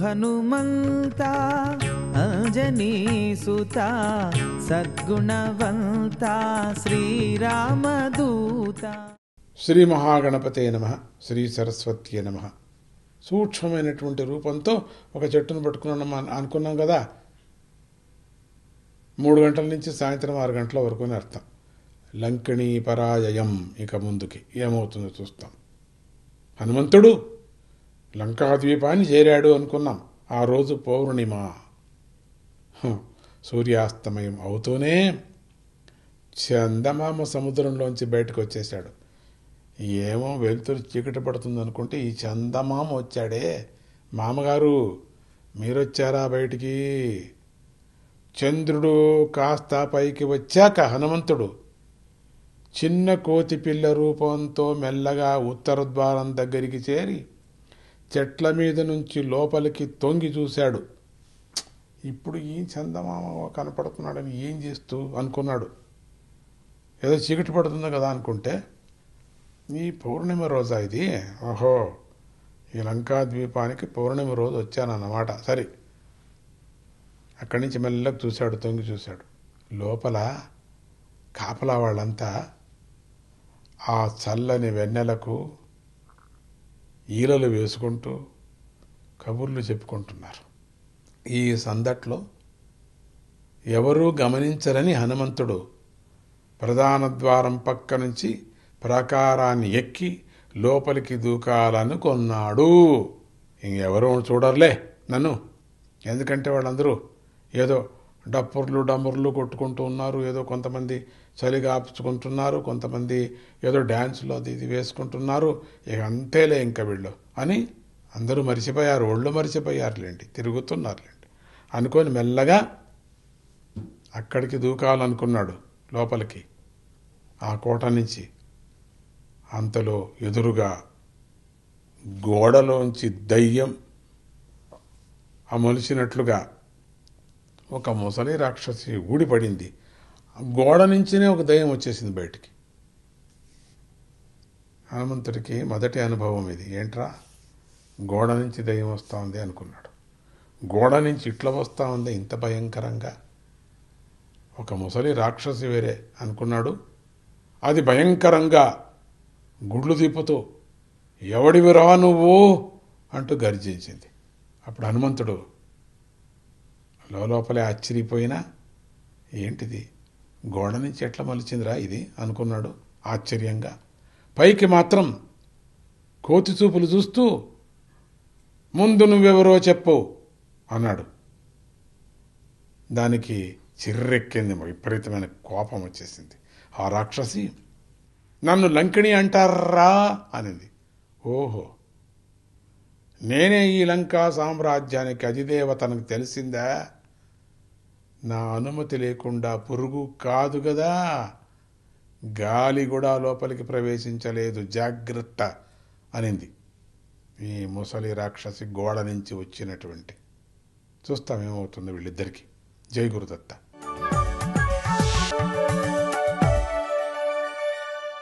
హనుమంత అంజనీసుత సద్గుణవంత శ్రీరామదూత. శ్రీ మహాగణపతే నమ శ్రీ సరస్వతి నమ. సూక్ష్మమైనటువంటి రూపంతో ఒక చెట్టును పట్టుకున్నాం అనుకున్నాం కదా. మూడు గంటల నుంచి సాయంత్రం ఆరు గంటల వరకు అని అర్థం. లంకిణీ పరాజయం ఇక ముందుకి. ఏమవుతుందో చూస్తాం. హనుమంతుడు లంకాద్వీపాన్ని చేరాడు అనుకున్నాం. ఆ రోజు పౌర్ణిమ. సూర్యాస్తమయం అవుతూనే చందమామ సముద్రంలోంచి బయటకు వచ్చేశాడు ఏమో వెలుతురు చీకటి పడుతుంది అనుకుంటే ఈ చందమామ వచ్చాడే. మామగారు మీరొచ్చారా బయటికి? చంద్రుడు కాస్త పైకి వచ్చాక హనుమంతుడు చిన్న కోతి పిల్ల రూపంతో మెల్లగా ఉత్తర ద్వారం దగ్గరికి చేరి చెట్ల మీద నుంచి లోపలికి తొంగి చూశాడు. ఇప్పుడు ఈ చందమామ కనపడుతున్నాడని ఏం చేస్తూ అనుకున్నాడు. ఏదో చీకటి పడుతుందో కదా అనుకుంటే ఈ పౌర్ణిమ రోజా ఇది? ఓహో ఈ లంకా ద్వీపానికి పౌర్ణిమ రోజు వచ్చానన్నమాట. సరే. అక్కడి నుంచి మెల్లగా చూశాడు తొంగి చూశాడు. లోపల కాపలా వాళ్ళంతా ఆ చల్లని వెన్నెలకు ఈలలు వేసుకుంటూ కబుర్లు చెప్పుకుంటున్నారు. ఈ సందట్లో ఎవరూ గమనించరని హనుమంతుడు ప్రధాన ద్వారం పక్క నుంచి ప్రాకారాన్ని ఎక్కి లోపలికి దూకాలనుకున్నాడు ఇంకెవరూ చూడర్లే నన్ను. ఎందుకంటే వాళ్ళందరూ ఏదో డప్పుర్లు డమ్ముర్లు కొట్టుకుంటూ ఉన్నారు. ఏదో కొంతమంది చలిగాపుచుకుంటున్నారు. కొంతమంది ఏదో డ్యాన్స్లో అది ఇది వేసుకుంటున్నారు. ఇక అంతేలే ఇంకా వీళ్ళు అని అందరూ మరిచిపోయారు. ఒళ్ళు మరిచిపోయారులేండి. తిరుగుతున్నారులేండి. అనుకొని మెల్లగా అక్కడికి దూకాలనుకున్నాడు లోపలికి. ఆ కోట నుంచి అంతలో ఎదురుగా గోడలోంచి దయ్యం అమలిచినట్లుగా ఒక ముసలి రాక్షసి ఊడిపడింది. గోడ నుంచినే ఒక దయ్యం వచ్చేసింది బయటికి. హనుమంతుడికి మొదటి అనుభవం ఇది. ఏంట్రా? గోడ నుంచి దయ్యం వస్తూ ఉంది అనుకున్నాడు. గోడ నుంచి ఇట్లా వస్తూ ఉంది ఇంత భయంకరంగా. ఒక ముసలి రాక్షసి వేరే అనుకున్నాడు. అది భయంకరంగా గుడ్లు తిప్పుతూ ఎవడివిరా నువ్వు? అంటూ గర్జించింది. అప్పుడు హనుమంతుడు లోపలే ఆశ్చర్యపోయినా ఏంటిది? గోడ నుంచి ఎట్లా మలిచిందిరా ఇది అనుకున్నాడు ఆశ్చర్యంగా. పైకి మాత్రం కోతి చూపులు చూస్తూ ముందు నువ్వెవరో చెప్పు అన్నాడు. దానికి చిర్రెక్కింది విపరీతమైన కోపం వచ్చేసింది. ఆ రాక్షసి నన్ను లంకిణి అంటారా అనింది. ఓహో నేనే ఈ లంకా సామ్రాజ్యానికి అధిదేవతనకు తెలిసిందా? నా అనుమతి లేకుండా పురుగు కాదు కదా గాలి కూడా లోపలికి ప్రవేశించలేదు. జాగ్రత్త అనింది. ఈ ముసలి రాక్షసి గోడ నుంచి వచ్చినటువంటి. చూస్తాం ఏమవుతుందో జై గురుదత్త.